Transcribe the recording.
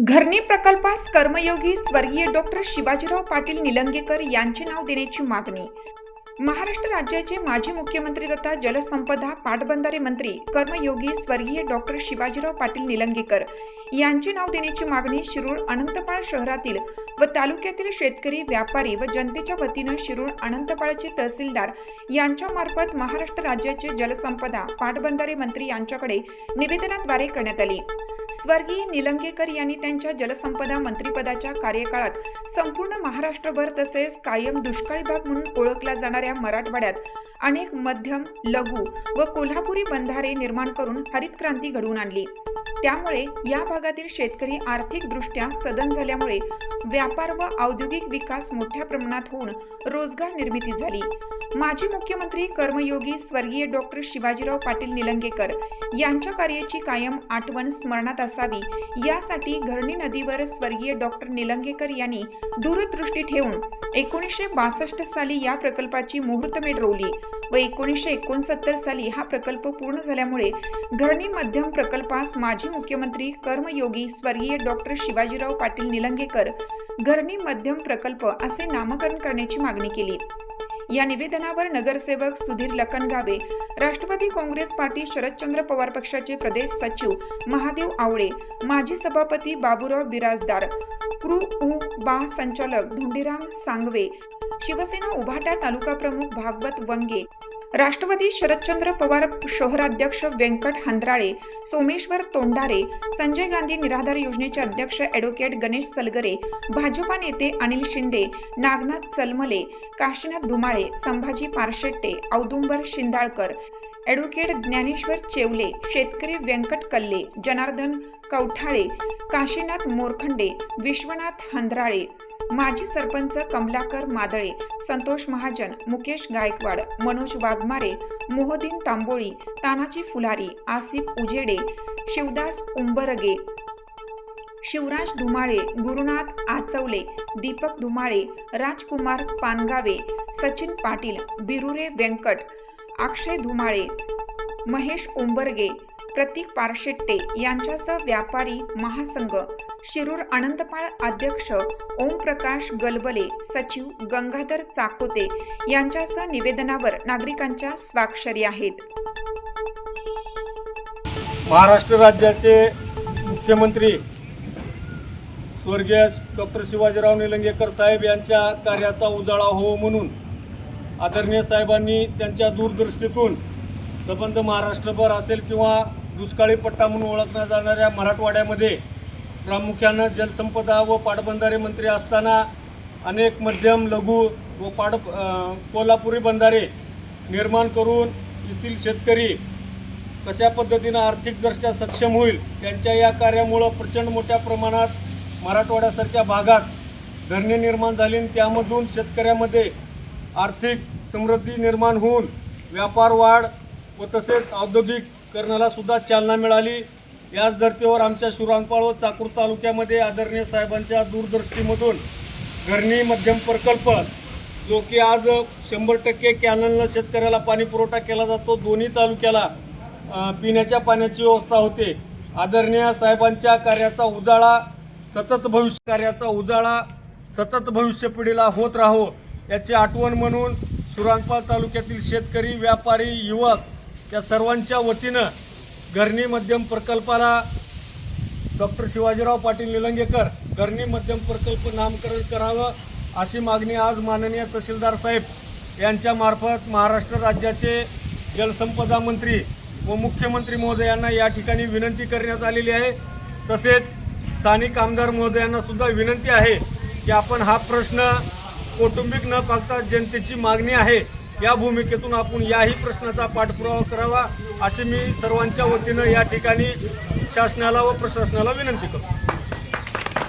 घरणी प्रकल्पास कर्मयोगी स्वर्गीय डॉक्टर शिवाजीराव पाटील निलंगेकर यांचे नाव देण्याची मागणी. महाराष्ट्र राज्याचे माजी मुख्यमंत्री तथा जलसंपदा पाटबंधारे मंत्री कर्मयोगी स्वर्गीय डॉक्टर शिवाजीराव पाटील निलंगेकर यांचे नाव देण्याची मागणी शिरूर अनंतपाळ शहरातील व तालुक्यातील शेतकरी व्यापारी व जनतेच्या वतीनं शिरूर अनंतपाळचे तहसीलदार यांच्यामार्फत महाराष्ट्र राज्याचे जलसंपदा पाटबंधारे मंत्री यांच्याकडे निवेदनाद्वारे करण्यात आली. स्वर्गीय निलंगेकर यांनी त्यांच्या जलसंपदा मंत्रिपदाच्या कार्यकाळात संपूर्ण महाराष्ट्रभर तसेच कायम दुष्काळी भाग म्हणून ओळखला जाणाऱ्या मराठवाड्यात अनेक मध्यम लघु व कोल्हापुरी बंधारे निर्माण करून हरित क्रांती घडवून आणली. त्यामुळे या भागातील शेतकरी आर्थिकदृष्ट्या सदन झाल्यामुळे व्यापार व औद्योगिक विकास मोठ्या प्रमाणात होऊन रोजगार निर्मिती झाली. माजी मुख्यमंत्री कर्मयोगी स्वर्गीय डॉक्टर शिवाजीराव पाटील निलंगेकर यांच्या कार्याची कायम आठवण स्मरणात असावी. यासाठी घरणी नदीवर स्वर्गीय डॉक्टर निलंगेकर यांनी दूरदृष्टी ठेवून एकोणीसशे बासष्ट साली या प्रकल्पाची मुहूर्तमेढ रोवली. व एकोणीसशे एकोणसत्तर साली हा प्रकल्प पूर्ण झाल्यामुळे घरणी मध्यम प्रकल्पास माजी मुख्यमंत्री कर्मयोगी स्वर्गीय डॉक्टर शिवाजीराव पाटील निलंगेकर घरणी मध्यम प्रकल्प असे नामकरण करण्याची मागणी केली. या निवेदनावर नगरसेवक सुधीर लखनगावे राष्ट्रवादी काँग्रेस पार्टी शरदचंद्र पवार पक्षाचे प्रदेश सचिव महादेव आवळे माजी सभापती बाबूराव बिराजदार कृ उ बा संचालक धोंडीराम सांगवे शिवसेना उभाटा तालुका प्रमुख भागवत वंगे राष्ट्रवादी शरदचंद्र पवार शहराध्यक्ष व्यंकट हंद्राळे सोमेश्वर तोंडारे संजय गांधी निराधार योजनेचे अध्यक्ष ॲडव्होकेट गणेश सलगरे भाजपा नेते अनिल शिंदे नागनाथ चलमले काशीनाथ धुमाळे संभाजी पारशेट्टे औदुंबर शिंदाळकर ॲडव्होकेट ज्ञानेश्वर चेवले शेतकरी व्यंकट कल्ले जनार्दन कवठाळे काशीनाथ मोरखंडे विश्वनाथ हंद्राळे माजी सरपंच कमलाकर मादळे संतोष महाजन मुकेश गायकवाड मनोज वाघमारे मोहदीन तांबोळी तानाजी फुलारी आसिफ उजेडे शिवदास उंबरगे शिवराज धुमाळे गुरुनाथ आचवले दीपक धुमाळे राजकुमार पानगावे सचिन पाटील बिरुरे व्यंकट अक्षय धुमाळे महेश उंबरगे प्रतीक पारशेट्टे यांच्यासह व्यापारी महासंघ शिरूर अनंतपाळ अध्यक्ष ओमप्रकाश गलबले सचिव गंगाधर चाकोते यांच्यासह निवेदनावर नागरिकांच्या स्वाक्षरी आहेत. महाराष्ट्र राज्याचे मुख्यमंत्री स्वर्गीय डॉक्टर शिवाजीराव निलंगेकर साहेब यांच्या कार्याचा उजाळा हो म्हणून आदरणीय साहेबांनी त्यांच्या दूरदृष्टीतून संबंध महाराष्ट्रभर असेल किंवा दुष्काळी पट्टा म्हणून ओळखल्या जाणाऱ्या मराठवाड्यामध्ये प्रामुख्यानं जलसंपदा व पाटबंधारे मंत्री असताना अनेक मध्यम लघु व पाड कोल्हापुरी बंधारे निर्माण करून येथील शेतकरी कशा पद्धतीनं आर्थिकदृष्ट्या सक्षम होईल त्यांच्या या कार्यामुळं प्रचंड मोठ्या प्रमाणात मराठवाड्यासारख्या भागात धरणे निर्माण झाली आणि त्यामधून शेतकऱ्यामध्ये आर्थिक समृद्धी निर्माण होऊन व्यापार वाढ व तसेच औद्योगिकरणालासुद्धा चालना मिळाली. याच धर्तीवर आमच्या शुरांपाळ व चाकूर तालुक्यामध्ये आदरणीय साहेबांच्या दूरदृष्टीमधून घरणी मध्यम प्रकल्प जो की आज शंभर टक्के कॅनलनं शेतकऱ्याला पाणी पुरवठा केला जातो. दोन्ही तालुक्याला पिण्याच्या पाण्याची व्यवस्था होते. आदरणीय साहेबांच्या कार्याचा उजाळा सतत भविष्य कार्याचा उजाळा सतत भविष्य पिढीला होत राहो याची आठवण म्हणून सुरांगपाळ तालुक्यातील शेतकरी व्यापारी युवक या सर्वांच्या वतीनं घरणी मध्यम प्रकल्पाला डॉक्टर शिवाजीराव पाटील निलंगेकर घरणी मध्यम प्रकल्प नामकरण करावं अशी मागणी आज माननीय तहसीलदार साहेब यांच्यामार्फत महाराष्ट्र राज्याचे जलसंपदा मंत्री व मुख्यमंत्री महोदयांना या ठिकाणी विनंती करण्यात आलेली आहे. तसेच स्थानिक आमदार महोदयांना सुद्धा विनंती आहे की आपण हा प्रश्न कौटुंबिक न पाहता जनतेची मागणी आहे. या भूमिकेतून आपण याही प्रश्नाचा पाठपुरावा करावा अशी मी सर्वांच्या वतीनं या ठिकाणी शासनाला व प्रशासनाला विनंती करतो.